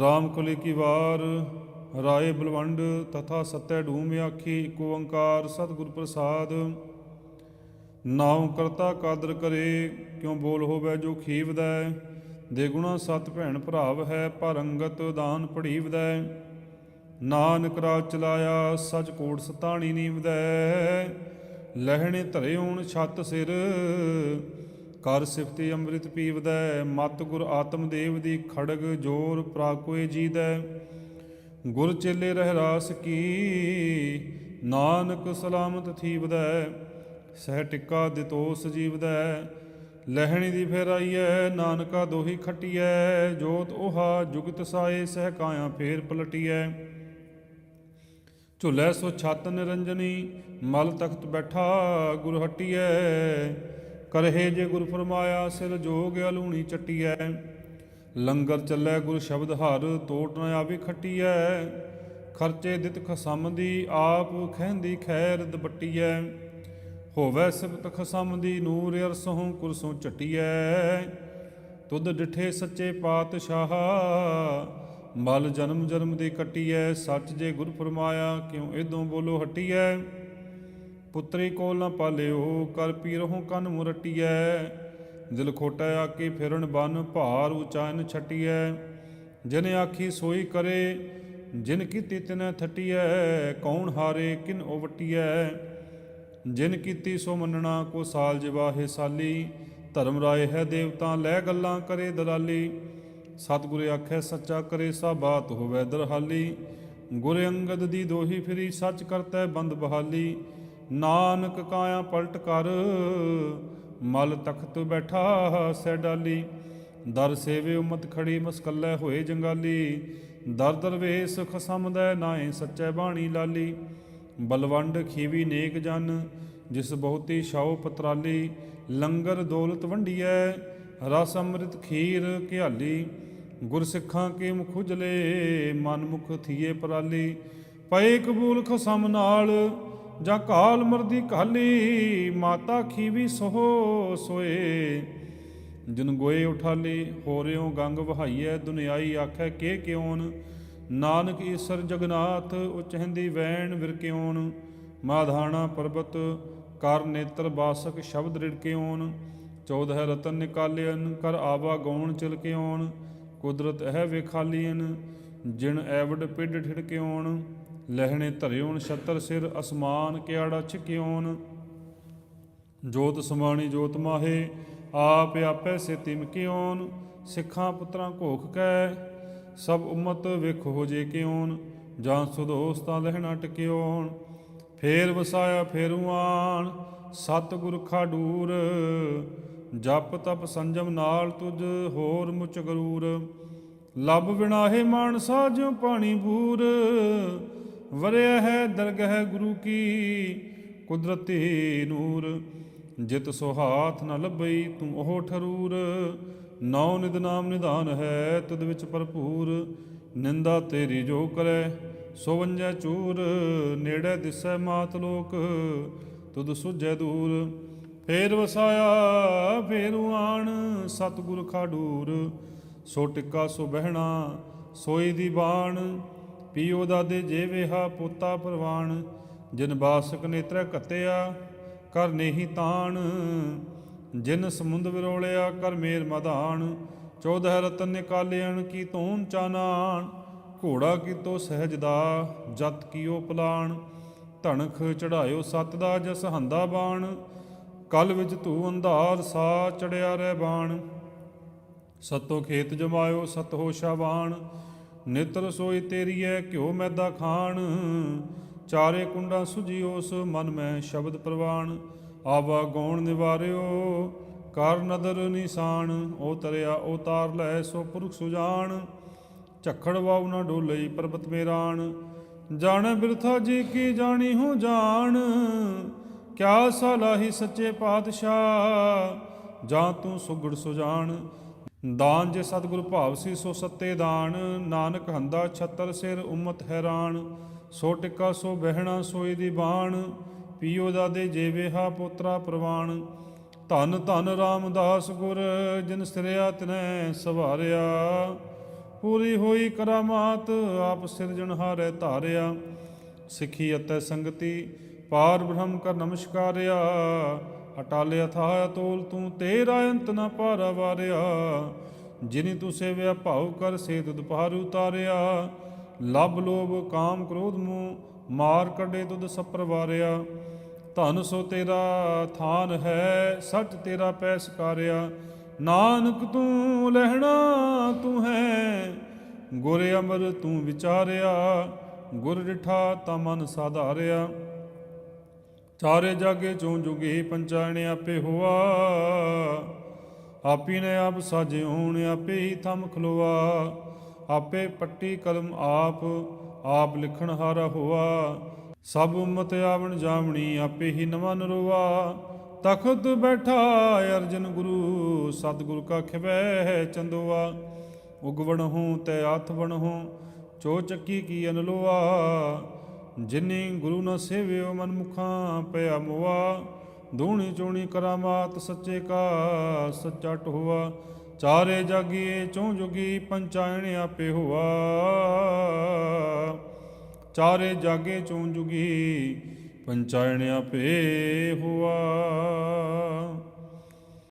ਰਾਮ ਕੁਲੀ ਕੀ ਵਾਰ, ਰਾਏ ਬਲਵੰਡ ਤਥਾ ਸਤੈ ਢੂਮ ਆਖੀ ਇਕ ਓੰਕਾਰ ਸਤਿਗੁਰ ਪ੍ਰਸਾਦ। ਨਾਉ ਕਰਤਾ ਕਾਦਰ ਕਰੇ, ਕਿਉ ਬੋਲ ਹੋਵੇ ਜੋ ਖੀਵਦੈ? ਦੇ ਗੁਣਾ ਸਤ ਭੈਣ ਭਰਾਵ ਹੈ, ਪਰ ਅੰਗਤ ਦਾਨ ਪੜੀਵਦੈ ਨਾਨਕ ਰਾਜ ਚਲਾਇਆ, ਸਚ ਕੋਟ ਸਤਾਣੀ ਨੀਵਦੈ। ਲਹਿਣੇ ਧਰੇ ਓਣ ਛੱਤ ਸਿਰ ਕਰ ਸਿਫਤੀ ਅੰਮ੍ਰਿਤ ਪੀਵਦੈ, ਮਤ ਗੁਰ ਆਤਮ ਦੇਵ ਦੀ ਖੜਗ ਜੋਰ ਪ੍ਰਾਕੋਏ ਜੀਦੈ। ਗੁਰ ਚੇਲੇ ਰਹਿ ਰਾਸ ਕੀ, ਨਾਨਕ ਸਲਾਮਤ ਥੀਵਦੈ, ਸਹਿ ਟਿੱਕਾ ਦਿਤੋਸ ਜੀਵਦੈ। ਲਹਿਣੀ ਦੀ ਫੇਰਾਈਐ, ਨਾਨਕਾ ਦੋਹੀ ਖਟੀਐ, ਜੋਤ 오ਹਾ ਜੁਗਤ ਸਾਏ, ਸਹਿ ਕਾਇਆ ਫੇਰ ਪਲਟੀਐ। ਝੁਲੇ ਸੋ ਛਤ ਨਿਰੰਜਨੀ, ਮਲ ਤਖਤ ਬੈਠਾ ਗੁਰ ਹਟੀਐ। ਕਰਹਿ ਜੇ ਗੁਰ ਫਰਮਾਇਆ ਸਿਰ ਜੋਗ ਅਲੂਣੀ ਚਟੀਐ। ਲੰਗਰ ਚੱਲੈ ਗੁਰ ਸ਼ਬਦ ਹਰ, ਤੋਟ ਨ ਆਵੇ ਖਟੀਐ। ਖਰਚੇ ਦਿੱਤ ਖਸਮ ਦੀ ਆਪ ਖਹਿੰਦੀ ਖੈਰ ਦਬਟੀਐ। ਹੋਵੇ ਸਿਬਤ ਖਸਮ ਦੀ ਨੂਰ ਅਰਸੋਂ ਕੁਰਸੋਂ ਚਟੀਐ ਤੁਧ ਡਿਠੇ ਸੱਚੇ ਪਾਤਸ਼ਾਹ, ਮਲ ਜਨਮ ਜਨਮ ਦੀ ਕੱਟੀਐ। ਸੱਚ ਜੇ ਗੁਰ ਫਰਮਾਇਆ ਕਿਉ ਇਦੋਂ ਬੋਲੋ ਹਟੀਐ। ਪੁੱਤਰੀ ਕੋਲ ਨਾ ਪਾਲਿਓ, ਕਰ ਪੀਰਹੁ ਕੰਨ ਮੁਰਟੀਐ। ਦਿਲ ਖੋਟਾ ਆਕੇ ਫਿਰਨ ਬਨ, ਭਾਰ ਉਚਾਨ ਛਟੀਐ। ਜਿਨ ਆਖੀ ਸੋਈ ਕਰੇ, ਜਿਨ ਕੀਤੀ ਤਿਨੈ ਥਟੀਐ। ਕੌਣ ਹਾਰੇ, ਕਿਨ ਓਵਟੀਐ ਜਿਨ ਕੀਤੀ ਸੋ ਮੰਨਣਾ, ਕੋ ਸਾਲ ਜਿਵਾਹੇ ਸਾਲੀ। ਧਰਮ ਰਾਏ ਹੈ ਦੇਵਤਾ, ਲੈ ਗੱਲਾਂ ਕਰੇ ਦਲਾਲੀ। ਸਤਿਗੁਰ ਆਖੈ, ਸੱਚਾ ਕਰੇ ਸਭ ਬਾਤ ਹੋਵੇ ਦਰਹਾਲੀ। ਗੁਰ ਅੰਗਦ ਦੀ ਦੋਹੀ ਫਿਰੀ, ਸੱਚ ਕਰਤੈ ਬੰਦ ਬਹਾਲੀ। ਨਾਨਕ ਕਾਇਆ ਪਲਟ ਕਰ, ਮਲ ਤਖਤ ਬੈਠਾ ਸੈ ਡਾਲੀ। ਦਰ ਸੇਵੇ ਉਮਤ ਖੜੀ ਮਸਕੱਲੇ ਹੋਏ ਜੰਗਾਲੀ। ਦਰ ਦਰਵੇਸ ਖਸਮਦੈ ਨਾਏ ਸੱਚੈ ਬਾਣੀ ਲਾਲੀ। ਬਲਵੰਡ ਖੀਵੀ ਨੇਕ ਜਨ, ਜਿਸ ਬਹੁਤੀ ਛਾਉ ਪਤਰਾਲੀ। ਲੰਗਰ ਦੌਲਤ ਵੰਡੀਐ, ਰਸ ਅੰਮ੍ਰਿਤ ਖੀਰ ਘਿਆਲੀ। ਗੁਰਸਿੱਖਾਂ ਕੇ ਮੁਖ ਉਜਲੇ ਮਨ ਮੁਖ ਥੀਏ ਪਰਾਲੀ। ਪਏ ਕਬੂਲ ਖਸਮ ਨਾਲ ਜਾਂ ਕਾਲ ਮਰਦੀ ਕਾਲੀ, ਮਾਤਾ ਖੀਵੀ ਸੋਹ ਸੋਏ। ਜਨ ਗੋਏ ਉਠਾਲੀ ਹੋਰਿਓ ਗੰਗ ਵਹਾਈਐ, ਦੁਨਿਆਈ ਆਖੈ ਕੇ ਕਿਉਨ ਨਾਨਕ ਈਸਰ ਜਗਨਾਥ, ਉਚਹਿੰਦੀ ਵੈਣ ਵਿਰਕਿਉਨ ਮਾਧਾਣਾ ਪਰਬਤ, ਕਰ ਨੇਤਰ ਬਾਸਕ ਸ਼ਬਦ ਰਿੜਕਿਉਨ ਚੌਦਹ ਰਤਨ ਨਿਕਾਲਿਅਨ ਕਰ ਆਵਾ ਗੌਣ ਚਿਲਕਿਉਨ ਕੁਦਰਤ ਇਹ ਵੇਖਾਲੀਨ ਜਿਨ ਐਵਡ ਪਿੱਡ ਠਿੜਕਿਉਨ ਲਹਿਣੇ ਧਰਿਉਨ ਛਤਰ ਸਿਰ ਅਸਮਾਨ ਕਿਆੜਾ ਛਕਿਉਨ ਜੋਤ ਸਮਾਣੀ ਜੋਤ ਮਾਹੇ, ਆਪ ਆਪੇ ਸੇ ਤਿਮਕਿਉਨ ਸਿੱਖਾਂ ਪੁੱਤਰਾਂ ਘੋਖ ਕੈ, ਸਭ ਉਮਤ ਵੇਖੋ ਜੇ ਕਿਉਨ ਜਾਂ ਸੁਦੋਸਤਾਂ ਲਹਿਣਾ ਟਕਿਉਨ ਫੇਰ ਵਸਾਇਆ ਫੇਰੂਆਨ ਸਤ ਗੁਰ ਖਾਡੂਰ, ਜਪ ਤਪ ਸੰਜਮ ਨਾਲ ਤੁਝ ਹੋਰ ਮੁਚ ਗਰੂਰ। ਲਬ ਵਿਣਾਹੇ ਮਾਨਸਾ ਜਿਉ ਪਾਣੀ ਬੂਰ ਵਰਿਆ ਹੈ ਦਰਗਹਿ ਗੁਰੂ ਕੀ? ਕੁਦਰਤੀ ਨੂਰ, ਜਿਤ ਸੋ ਹਾਥ ਨ ਲੱਭਈ ਤੂੰ ਉਹ ਠਰੂਰ। ਨੌ ਨਿਦ ਨਾਮ ਨਿਧਾਨ ਹੈ ਤੁਧ ਵਿੱਚ ਭਰਪੂਰ। ਨਿੰਦਾ ਤੇਰੀ ਜੋ ਕਰੈ, ਸੋ ਵੰਜੈ ਚੂਰ। ਨੇੜੇ ਦਿਸੈ ਮਾਤ ਲੋਕ, ਤੁਧ ਸੁਝੈ ਦੂਰ। ਫੇਰ ਵਸਾਇਆ, ਫੇਰ ਆਣ, ਸਤਿਗੁਰ ਖਾਡੂਰ। ਸੋ ਟਿੱਕਾ ਸੋ ਬਹਿਣਾ, ਸੋਈ ਦੀ ਬਾਣ। ਪੀਓ ਦਾਦੇ ਜੇਵੇਹਾ ਪੋਤਾ ਪ੍ਰਵਾਨ ਜਿਨ ਬਾਸਕ ਨੇਤਰ ਕੱਤਿਆ ਕਰ ਨੇਹੀ ਤਾਣ। ਜਿਨ ਸਮੁੰਦ ਵਿਰੋਲਿਆ ਕਰ ਮੇਰ ਮਧਾਨ ਚੌਦਹ ਰਤਨ ਨਿਕਾਲਿਆਣ ਕੀ ਤੂਨ ਚਾਨਾਨ ਘੋੜਾ ਕੀਤੋ ਸਹਿਜਦਾ ਜਤ ਕੀਓ ਪਲਾਣ। ਧਣਖ ਚੜਾਇਓ ਸਤ ਦਾ ਜਸ ਹੰਦਾ ਬਾਣ। ਕਲ ਵਿੱਚ ਤੂੰ ਅੰਧਾਰ ਸਾ ਚੜਿਆ ਰਹਿ ਬਾਣ। ਸਤੋ ਖੇਤ ਜਮਾਇਓ ਸਤ ਹੋ ਸ਼ਾਵਾਨ ਨਿਤਰ ਸੋਈ ਤੇਰੀਐ ਘਿਓ ਮੈਦਾ ਖਾਣ। ਚਾਰੇ ਕੁੰਡਾਂ ਸੁਜੀਓਸ ਮਨ ਮੈਂ ਸ਼ਬਦ ਪ੍ਰਵਾਨ ਆਵਾ ਗੌਣ ਨਿਵਾਰਿਓ, ਕਰ ਨਦਰ ਨਿਸ਼ਾਨ। ਉਹ ਤਰਿਆ, ਉਹ ਤਾਰ ਲੈ, ਸੋ ਪੁਰਖ ਸੁਜਾਨ। ਝਖੜ ਵਾਉ ਨਾ ਡੋਲਈ ਪਰਬਤ ਮੇਰਾਨ। ਜਾਣ ਬਿਰਥਾ ਜੀ ਕੀ ਜਾਣੀ ਹੂੰ ਜਾਣ। ਕਿਆ ਸਲਾਹੀ ਸੱਚੇ ਪਾਤਸ਼ਾਹ, ਜਾਂ ਤੂੰ ਸੁਗੜ ਸੁਜਾਨ ਦਾਨ ਜੇ ਸਤਿਗੁਰ ਭਾਵ ਸੀ ਸੋ ਸੱਤੇ ਦਾਨ, ਨਾਨਕ ਹੰਦਾ ਛਤਰ ਸਿਰ ਉਮਤ ਹੈਰਾਨ, ਸੋ ਟਿੱਕਾ ਸੋ ਬਹਿਣਾ ਸੋਈ ਦੀ ਬਾਣ, ਪੀਓ ਦਾਦੇ ਜੇਵੇਹਾ ਪੋਤਰਾ ਪ੍ਰਵਾਨ। ਧਨ ਧਨ ਰਾਮਦਾਸ ਗੁਰ, ਜਿਨ ਸਿਰਿਆ ਤਨੈ ਸਵਾਰਿਆ। ਪੂਰੀ ਹੋਈ ਕਰਾਮਾਤ, ਆਪ ਸਿਰਜਣਹਾਰੇ ਧਾਰਿਆ। ਸਿੱਖੀ ਅਤੇ ਸੰਗਤੀ, ਪਾਰ ਬ੍ਰਹਮ ਕਰ ਨਮਸਕਾਰਿਆ। ਅਟਾਲੇ ਅਥਾਹ ਤੋਲ, ਤੂੰ ਤੇਰਾ ਅੰਤ ਨਾ ਪਾਰਾ ਵਾਰਿਆ ਜਿਨੀ ਤੂੰ ਸੇਵਿਆ ਭਾਉ ਕਰ ਸੇ ਤੁਧ ਪਾਰ ਉਤਾਰਿਆ। ਲਬ ਲੋਭ ਕਾਮ ਕ੍ਰੋਧ ਮੂਹ, ਮਾਰ ਕੱਢੇ ਤੁਧ ਸਪਰਵਾਰਿਆ। ਧਨ ਸੋ ਤੇਰਾ ਥਾਨ ਹੈ, ਸੱਚ ਤੇਰਾ ਪੈ ਸਕਾਰਿਆ। ਨਾਨਕ ਤੂੰ ਲਹਿਣਾ ਤੂੰ ਹੈ, ਗੁਰ ਅਮਰ ਤੂੰ ਵਿਚਾਰਿਆ। ਗੁਰ ਡਿਠਾ ਤਾ ਮਨ ਸਾਧਾਰਿਆ। ਚਾਰੇ ਜਾਗੇ ਚੋਂ ਜੁਗੇ ਪੰਚਾਇਣ ਆਪੇ ਹੋਆ। ਆਪੀ ਨੇ ਆਪ ਸਾਜੇ ਹੋਣ, ਆਪੇ ਹੀ ਥਮ ਖਲੋਆ। ਆਪੇ ਪੱਟੀ ਕਲਮ ਆਪ ਆਪ ਲਿਖਣ ਹਾਰਾ ਹੋਆ। ਸਭ ਉਮਤ ਆਵਣ ਜਾਵਣੀ, ਆਪੇ ਹੀ ਨਵਾਂ ਨਰੋਆ। ਤਖਤ ਬੈਠਾ ਅਰਜਨ ਗੁਰੂ, ਸਤਿਗੁਰ ਕਾ ਖਿਵੈ ਚੰਦੋਆ। ਉਗਵਣ ਹੂੰ, ਤੈ ਆਥ ਬਣ ਹੂੰ, ਚੋ ਚੱਕੀ ਕੀ ਅਨਲੋਆ। ਜਿਨੀ ਗੁਰੂ ਨਾ ਸੇਵਿਓ ਮਨ ਮੁਖਾਂ ਪਿਆ ਮੁਆ ਦੂਣੀ ਚੋਣੀ ਕਰਾਮਾਤ ਸੱਚੇ ਕਾ ਸੱਚਾ ਟੋਆ ਚਾਰੇ ਜਾਗੀਏ ਚੋਂ ਜੁਗੀ ਪੰਚਾਇਣ ਆਪੇ ਹੋਆ। ਚਾਰੇ ਜਾਗੇ ਚੋਂ ਜੁਗੀ ਪੰਚਾਇਣ ਆਪੇ ਹੋਆ।